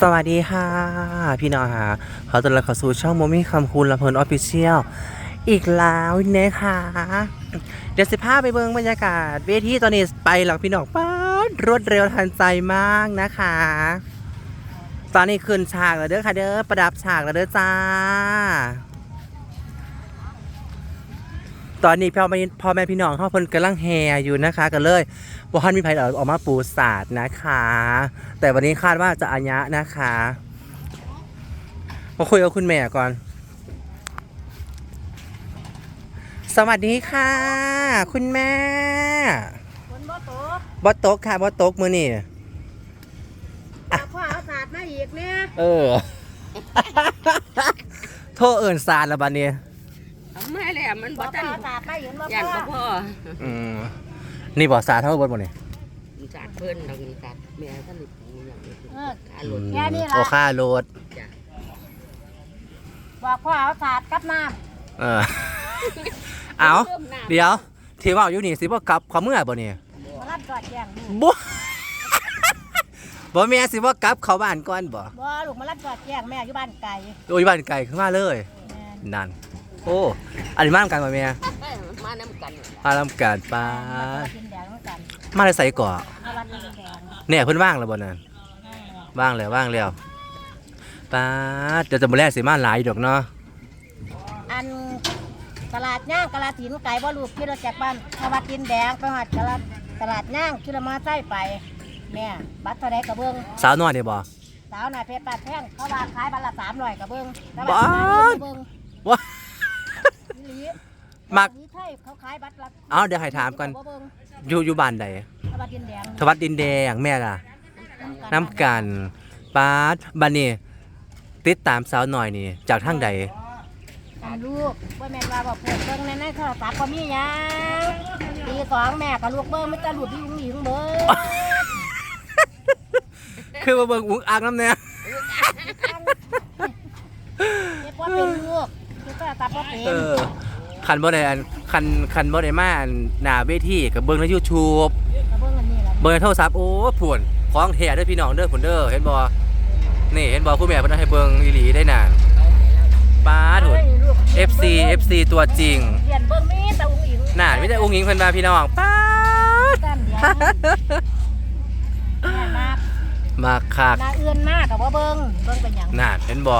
สวัสดีค่ะ พี่น้องค่ะขอต้อนรับเข้าสู่ช่องโมมี่คำคูณละเพลินออฟฟิเชียลอีกแล้วนะคะเดี๋ยวสิพาไปเบิ่งบรรยากาศ เวทีตอนนี้ไปหลังพี่น้องป้ารวดเร็วทันใจมากนะคะ ตอนนี้ขึ้นฉากแล้วเด้อค่ะเด้อประดับฉากแล้วเด้อจ้า ตอนนี้พ่อแม่พ่อแม่พี่น้องเขาเพิ่นกำลังแห่อยู่นะคะก็เลยบ่ทันมีไผเอาออกมาปูศาสตร์นะคะ แต่วันนี้คาดว่าจะอัญญะนะคะมาคุยกับคุณแม่ก่อน สวัสดีค่ะ คุณแม่ฝนบ่ตกบอตกค่ะบอตกมือนี่เอาข้อเอาศาสตร์มาอีกเนี่ย เออ โทษเอิญศาสตร์ละบัดนี้ เอามาแล้วมันบ่บ่ต้ทัองนเอาศาสตร์มาอีกบ่ยันพ่บ่อพออืมนี่บอกศาสตร์เท่าบนบนนี่สาดเพิ่นดอกนี้สาดแม่ท่านนี่ปูอย่างนี้เออ ขาหลุดแค่นี้ล่ะ โอค่าโลดจ้ะบอกข้อเอาศาสตร์กับน้เออเอาเดี๋ยว ที่ว่าอยู่นี่สิบ่กลับเขาเมื่อบ่นี่ำมารับจอดแจ้งลูกบ่บ่แม่สิบ่กลับเขาบ้านก่อนบ่บ่ลูกมารับจอดแจ้งแม่อยู่บ้านไกลโอ้ยบ้านไกลขึ้นมาเลย แม่นนั่น โอ้อันนี้มาทำกันบ่แม่เอ้ยมันมาน้ำกันนี่ล่ะมาทำกันป้ามากินแดงเหมือนกันมาได้ใส่ก่อมาวัดกินแดงเนี่ยเพิ่นว่างแล้วบ่นั่นว่างแล้วว่างแล้วป้าดเดี๋ยวจะมาแลกสิมาหลายดอกเนาะอันตลาดย่างกะลาถินไก่บ่ลูกขี่รถจากบ้านมาวัดกินแดงไปหอดกะลาตลาดย่างขี่รถมอเตอร์ไซค์ไปแม่บัตรเท่าใดกระเบื้องสาวน้อยนี่บ่สาวหน่อยเพชรปาดแท่งเขาว่าขายบัตรละสามร้อยกระเบื้องแต่บ้าว่าที่กระเบื้องว้าอีห ลีมักอีไทยเขาขายบัตรละเอาเดี๋ยวให้ถามก่อนบ่เบิ่งอยู่อยู่บ้านใดเอาบัตรดินแดงทวัดดินแดงแม่ล่ะ น้ำกันป้าดบันนี้ติดตามสาวหน่อยนี่ จากทางใดอันลูกว่าแม่นว่าบอกเปิดเบิ่งในในโทรศัพท์ก็มีหยังตีสองแม่กับลูกเบิ่งไม่ตะหลุดที่ลุงหญิงเบิ่งคือมาเบิ่งอุ้งอักน้ำเนี่ยเฮ็ดว่าเป็นลูกคือโทรศัพท์ว่าเป็นเออ คันบ่ได้อันคันคันบ่ได้มาอันหน้าเวทีกับเบิ่งใน YouTube ก็เบิ่งอันนี้ล่ะเบิ่งในโทรศัพท์โอ้ผุ่นของแท้เด้อพี่น้องเด้อผุ่นเด้อเห็นบ่นี่เห็นบ่คุณแม่เพิ่นเอาให้เบิ่งอีหลีได้น่ะป้าดโหดเอ้ยลูก FC FC ตัวจริงเรียนเบิ่งมีแต่อุ้งอิงน่ามีแต่อุ้งอิงเพิ่นมาพี่น้องป้าดกันเดียวแม่มากมาคัก นาเอื้อนมากกับว่าเบิ่งเบิ่งเป็นหยังน่าเห็นบ่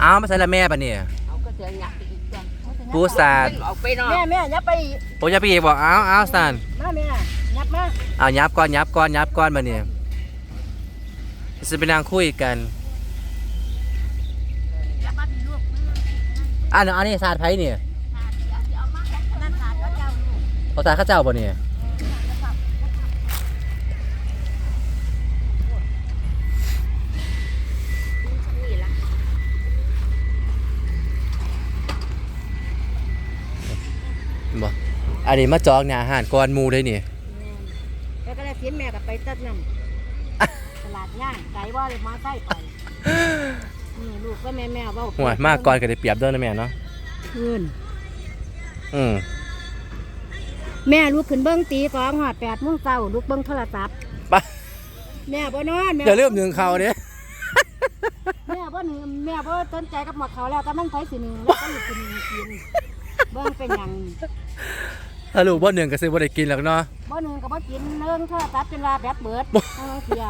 เอามาใส่ละแม่ปะเนี่ย เอาก็เสียหยักไปอีกจ้ะ ปูสาดเพิ่นออกไปเนาะแม่แม่อย่าไปโอ้ยอย่าไปอีกบอกเอาเอาสันมาแม่ยับมาเอายับก่อนยับก่อนยับก่อนมาเนี่ยจะไปนั่งคุยกันยับมาพี่ลูกอันอันนี้ศาสตร์ไผเนี่ยนั่นขาดก็เจ้าลูกเขาศาสตร์ข้าเจ้าบ่เนี่ยบ่ อันนี้มาจองเนี่ยอาหารก่อนหมูได้นี่แล้วก็เลยเสียแม่กับไปตัดน้ำตลาดย่างไก่ว่าเลยมาใส่ไปนี่ลูกก็แม่แม่เว่าห่วยมากก่อนก็ได้เปรียบเด้อนะแม่เนาะคืนอืมแม่ลูกขึ้นเบิ้งตีสองหอดแปดโมงเช้าลูกเบิ้งโทรศัพท์ไปแม่บ่นอนแม่อย่าลืมหนึ่งเขาเด้แม่บ่หนึ่งแม่บ่สนใจกับหมดเขาแล้วแต่มันใช้สิหนึ่งแล้วก็ลูกกินกินเบิ้งเป็นหยัง ถ้าลูกบ่หนึ่งก็ซื้อบ่ได้กินหรอกเนาะ บ่หนึ่งกับบ่กินเนื่องโทรศัพท์จนว่าแบตเบิดเอาเสีย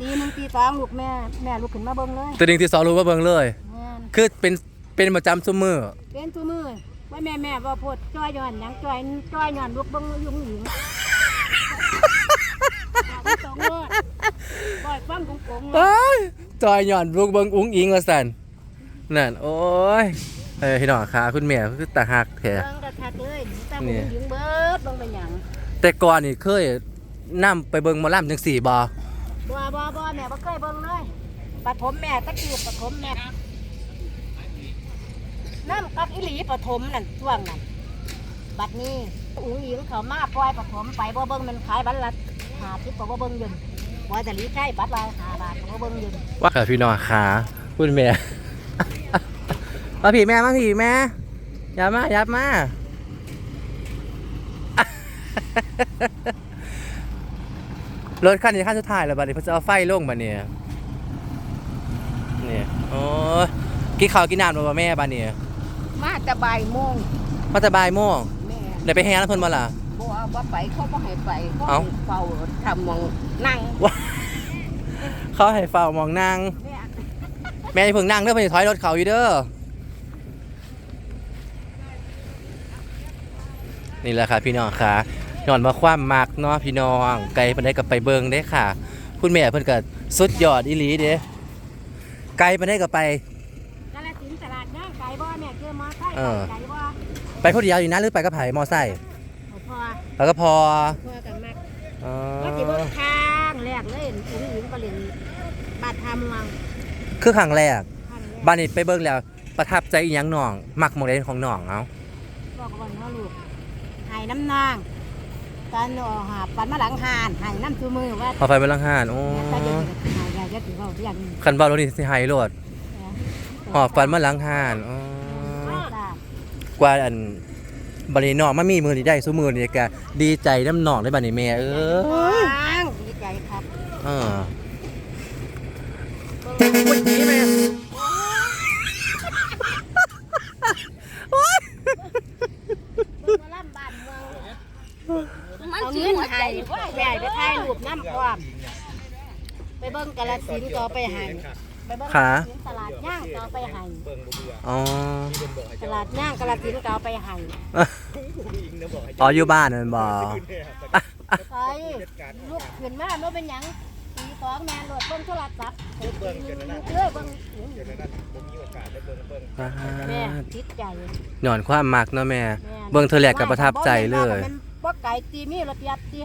ตีหนึ่งตีสองลูกแม่แม่ลูกขึ้นมาเบิ้งเลยตัวหนึงที่สองรู้ว่าเบิ่งเลย แม่นคือเป็นเป็นประจำซุมือเป็นทุมือว่าแม่แม่ว่าโพดจ้อยย้อนหยังจ้อยจ้อยย้อนลูกเบิ้งยุ่งหญิงสองเลิศบ่อยฟังกงๆเลยเอ้ยจอยหย่อนลูกเบิงอุ้งอิงว่าสันนั่นโอ้ยเอ้ยพี่น้องค่ะคุณแม่คือตาหักแท้เบิ้งกระทักเล ยแต่นี่ผู้หญิงเบิดเบิ้งเป็นหยังแต่ก่อนนี่เคยนํไปเบิงหมอลำจังสี่บ่บ่บ่บ่แม่บ่เคยเบิ้งเลยปฐมแม่ตะกี้ปฐมแม่น้ำกับอิหลีปฐมนั่นช่วงนั้นบัดนี้อุ้งหญิงเขามาปล่อยปฐมไปบ่เบิ้งมันขายบัตรละหาทิพย์บ่เบิ้งอยืนบ่จะรีใช่บัตรละหาบาทบ่เบิ้งอยืนว่าค่ะพี่น้องค่ะคุณแม่ มาพี่แม่มาพี่แม่อย่ามาอย่ามา รถคันนี้คันสุดท้ายแล้วบัดนี้เพิ่นจะเอาไฟลงบัดนี้นี่โอ้ยกินข้าวกินน้ำแล้วบ่แม่บัดนี้มาแต่บ่ายโมงมาแต่บ่ายโมงแม่ได้ไปแฮงแล้วเพิ่นบ่ล่ะ บ่เอาบ่ไปเขาบ่ให้ไปเขาเอ้า ให้เฝ้าทำมองนั่งเขาให้เฝ้ามองนาง แม่แม่อย่าเพิ่งนั่งเด้อเพิ่นสิถอยรถเขาอยู่เด้อ นี่แหละค่ะพี่น้องค่ะ นอนมาความมักเนาะพี่น้องไกลปานใดก็ไปเบิ่งได้ค่ะ คุณแม่เพิ่นก็สุดยอดอีหลีเด้ไกลปานใดก็ไปกาลสินธุ์ตลาดย่างไก่บ่แม่เจอมอไซค์เออไก่บ่ไปคนเดียวอยู่นะหรือไปกับไผมอไซค์บ่พอแล้วก็พอพอกันมากอ๋อก็สิเบิ่งทางแรกเลยอุ้งอิงก็เรียนบ้านทำวังคือครั้งแรกทางแรกบ้านนี้ไปเบิ่งแล้ว ประทับใจอีหยังน้องมักหมองใดของน้องเอาบอกว่าเนาะลูกใหายน้ำนาง ตอนออกหาปันมาหลังหานใหายน้ำชูมือว่าพอไฟไปลังหานโอ้ตาเย็นหายใหญ่ก็ถือว่าอย่างนี้คันบ่รถนี่สิไฮโลดหอบฟันมาหลังหานอ๋อจ้ากว่าอันบัดนี้น้องมามีมือนี้ได้ซุมือนี่ก็ดีใจน้ำน้องได้บัดนี้แม่เอ้ยว้างดีใจครับเอออุ๊ยนี่แม่ เบิ่งมาล่ำบ้านเมือง มันเอาสิเงินหัวใจให้ใหญ่ไปถ่ายรูปน้ำความไปเบิ่งกาลสินธุ์ก็เอาไปให้ไปเบิ่งกาฬสินธุ์ตลาดย่างก็เอาไปให้อ๋อตลาดย่างกาลสินธุ์ก็เอาไปให้อ๋ออยู่บ้านนั่นบ่ไปลูกขึ้นมาโน้เป็นหยังตีสองแม่โหลดเบิ่งโทรศัพท์เบิ่งเอ้ยเบิ่งแม่ติดใจหย่อนความมักเนาะแม่แม่เบิ่งเธอแรกก็ประทับใจเลยมัน บ่ไก่ตีมีระเบียบตี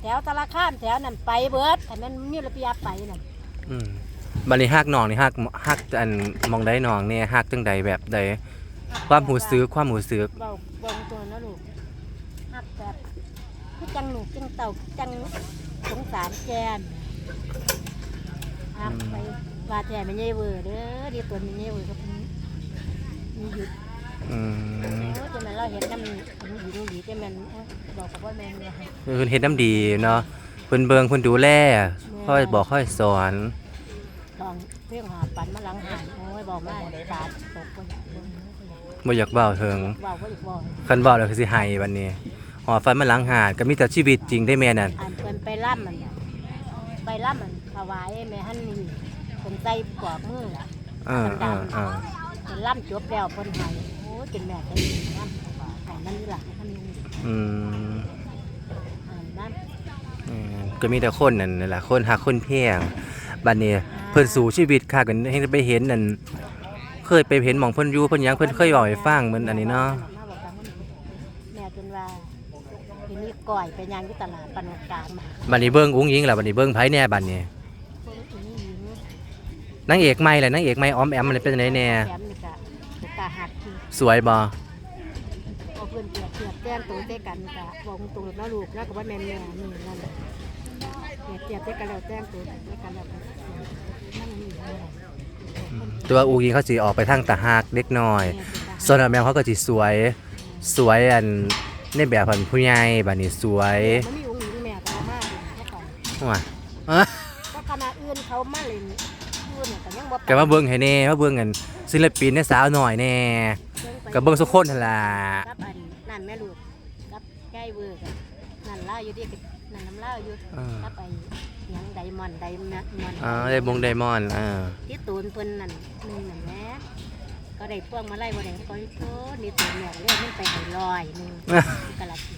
แถวธนาคารแถวนั้นไปเบิดแต่มันมีระเบียบไปนั่นอืมบัดนี้ฮักน้องนี่ฮักฮักอันมองได้น้องเนี่ยฮักจังใดแบบใดความหูซื้อความหูซื้อเบาเบิ่งตัวนะลูกฮักแบบคือจังหนูจังเต่าจังสงสารแกนฮักไปว่าแต่มันใหญ่เวอร์เด้อดีตัวมันใหญ่เวอร์กับนี้มีหยุด อืมโอ้จะมันเราเห็นน้ำหญิงหลีจะมันเอ้ยบอกกับว่าแม่นเลยค่ะเพิ่นเฮ็ดน้ำดีเนาะเพิ่นเบิ่งเพิ่นดูแลค่อยบอกค่อยสอนลองเพียงหาปันมาหลังหันโอ้ยบอกว่าตาตกคนเบิ่งบ่อยากเว้าถึงบอกว่าอีกบอกคันเว้าแล้วคือสิให้บัดนี้หอฟันมาหลังหาดก็มีแต่ชีวิตจริงได้แม่นั่นอันเพิ่นไปล่ำมันไปล่ำมันถวายแม่ฮันนี่คนใจกอกมือเออเออเออเป็นล่ำจบแล้วเพิ่นให้โอ้ ยเป็นแม่ใจดีล่ำให้มันนี่ล่ะให้มันนี่อืมให้นั่นอืมก็มีแต่คนนั่นนั่นล่ะคนหักคนเพียงบัดนี้เพิ่นสู่ชีวิตค่ะกันให้ไปเห็นนั่นเคยไปเห็นหม่องเพิ่นอยู่เพิ่นหยังเพิ่นเคยเว้าให้ฟังเหมือนอันนี้เนาะแม่จนว่าทีนี้ก่อยไปยางที่ตลาดปันกลางมาบัดนี้เบิ่งอุ้งอิงล่ะบัดนี้เบิ่งไผแน่บัดนี้เพิ่นอีนี่หญิงนางเอกใหม่แหละนางเอกใหม่ออมแอมมันเป็นจังไดแน่แถมนี่ก็ถูกตาหักคือ สวยบ่เอาเพื่อนเปรียบเทียบแต้นตัวเต้กันกะบอกตรงๆแล้วลูกแล้วก็ว่าแม่นแม่นี่นั่นเปรียบเทียบเต้กันแล้วแต้นตัวเต้กันแล้วก็นั่นนี่นั่นตัวอุ้งอิงเขาสิออกไปทางตาหักเล็กน้อยส่วนออมแอมเขาก็สิสวยสวยอันในแบบพันผู้ใหญ่บัดนี้สวยมันมีองค์หญิงแม่ก็มากเมื่อก่อนว่าอะก็คณะอื่นเขามาเล่นพูดเนี่ยก็ยังบ่ก็มาเบิ่งให้แน่มาเบิ่งกันศิลปินในสาวหน่อยแน่ ก็เบิ่งสุกคนหั่นล่ะกับอันนั่นแม่ลูกกับใกล้เวอร์กันนั่นเล่าอยู่ที่นั่นน้ำเล่าอยู่เออกับไปหยังไดมอนด์ไดมอนด์อ๋อได้มงไดมอนด์อ่าที่ตูนเพิ่นนั่นหนึงนั่นแหละก็ได้พวงมาไล่บ่ได้ก็โทษนี่ตูนเนี่ยเรียกมันไปให้ลอยหนึงกะละสิ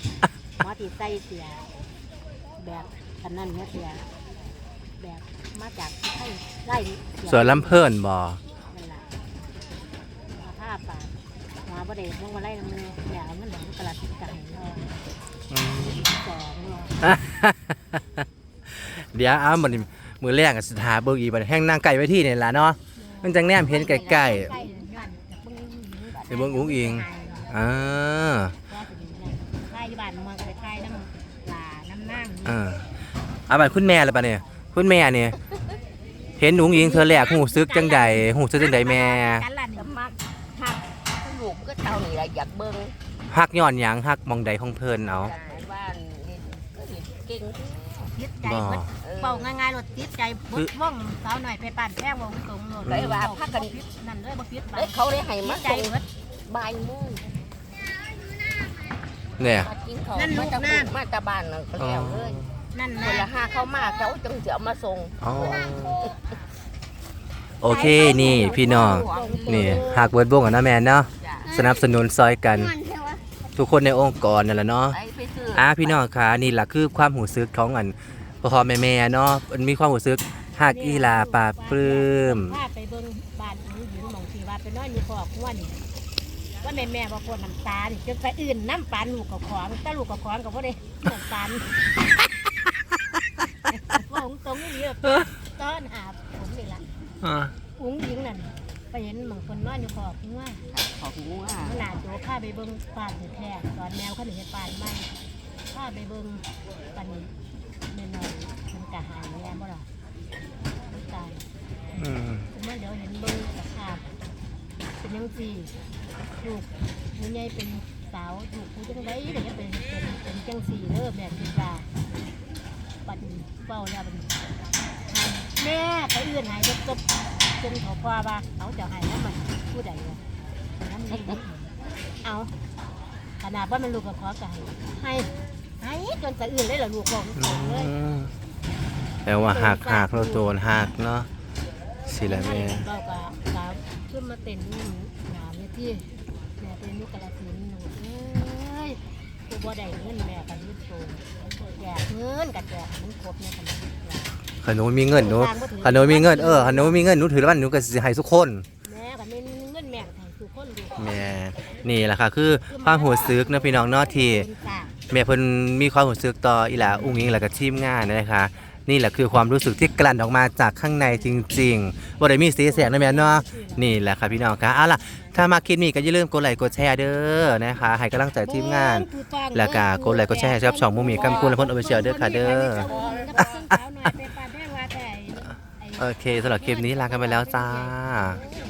หมอที่ใส่เสียแบบอันนั้นเนี่ยเสียแบบมาจากไทยไล่เสียส่วนลำเพิ่นบ่ นั่นล่ะมาผ้าปาด หมอบ่ได้พวงมาไล่นำมือเนี่ามันดอกกะละสิกะให้ลอยอืมสองลอยเดี๋ยวเอามื้อนี้มื้อแรกก็สิทาเบิ่งอีบัดแห้งนั่งไก่ไว้ที่นี่ล่ะเนาะมันจังแนมเห็นใกล้ใกล้ๆไปเบิ่งอุ้งอิงอ่าใกล้บ้านเมืองไทยน้ำลาน้ำนั่งอ่าอาบัดคุณแม่ล่ะบัดนี้คุณแม่เนี่ยเห็นอุ้งอิงเธอแรกหูซึกจังใดหูซึกจังใดแม่ กันล่ะนี่ ก็มักหักลูกก็ เท่านี้แหละอยากเบิ่งฮักย้อนหยังฮักหมองใดของเพิ่นเอาจากบ้านนี่ก็เห็นเก่งติดใจบ่เบิดเป่าง่ายๆรถติดใจเบิดว่องสาวหน่อยไปปั่นแพงวงตรงโน่นเลยว่าพักกัน นั่นเลยบ่คิดเอ้ยเขาได้ให้ติมาดใจส่งเบิด บ่ายโมงเนี่ยมากินข้าวนั่นลูมากจากนั่น มาจากบ้านน่ะก็แล้วเลยนั่นคนนะละห้าเข้ามาเขาจังสิเอามาส่งอ๋อโอเคนี่พี่น้องนี่หากเบิดวงกันนะแมนเนาะจ้ะ สนับสนุนซอยกัน ทุกคนในองค์กรนั่นแหละเนาะไปไปซื้ออ่าพี่น้องคะนี่แหละคือความหูซึกของอันพ่อพ่อแม่แม่เนาะมันมีความหูซึกหักอีหลาปลาปลื้มพาไปเบิ่งบ้านหญิงหญิงหมองที่ว่าไปนอนอยู่คอกหัวนี่ว่าแม่แม่บ่ปวดน้ำตานี่จนไปอื่นน้ำปานลูกกับของแต่ลูกกับของกับบ่ได้น้ำตาลว่าองตรงนี่เดียวต้อนหาผมนี่ล่ะอ่าอุ้งหญิงนั่นไป เห็นหมองคนนอนอยู่คอกหัวของงัวขนาดโจพาไปเบิ่งป่านแท้ๆตอนแมวเขาหนีป่านใหม่พาไปเบิ่งปันแม่นอนมันกะหายแม่บ่ล่ะมันตายอืมผมว่าเดี๋ยวเห็นเบิ่งสภาพเป็นยังสี่ลูกผู้ใหญ่เป็นสาวลูกผู้จังไดเดี๋ยวเป็นเป็นเป็นจังสี่เด้อแม่คิดว่าปันเฝ้าแล้วมันแม่ไปเอื้อนใหายจบจบ จนเขาพ่อว่าเขาจะใหายแล้วมันผู้ใดวะน้ำนี้เอาขนาดว่ามันลูกกับขอกันให้ให้จนสะอื่นเลยเหรอลูกบอกของเลยแปลว่าหักหักเราโดนหักเนาะสิละแม่เราก็สาวขึ้นมาเต้นนี่งานเนี่ยที่แม่เป็นยุคกระสินหนูเอ้ยกูบ่ได้เงินแม่กันยึดโตแจกเงินกับแจกมันครบเนี่ยขนาด ขนมมีเงินหนูขนมมีเงินเออขนมมีเงินหนูถือแล้วมันหนูก็สิให้ทุกคนแม่ก็เป็นเงินแม่ให้ทุกคนดูแม่นี่แหละค่ะคือความหูซึกเนาะพี่น้องเนาะที่เป็นจ้าแม่เพิ่นมีความรู้สึกต่ออีหลาอุ้งอิงแล้วก็ทีมงานนะคะนี่แหละคือความรู้สึกที่กลั่นออกมาจากข้างในจริงๆบ่ได้มีสีเสียงนะแม่เนาะนี่แหละค่ะพี่น้องคะเอาล่ะ ถ้ามาคลิปนี้ก็อย่าลืมกดไลค์กดแชร์เด้อนะคะให้กำลังใจทีมงาน แล้วก็กดไลค์กดแชร์ให้กับช่องมุมมีกำกุลและพลออฟฟิเชียลเด้อค่ะเด้อ โอเคสำหรับคลิปนี้ลากันไปแล้วจ้า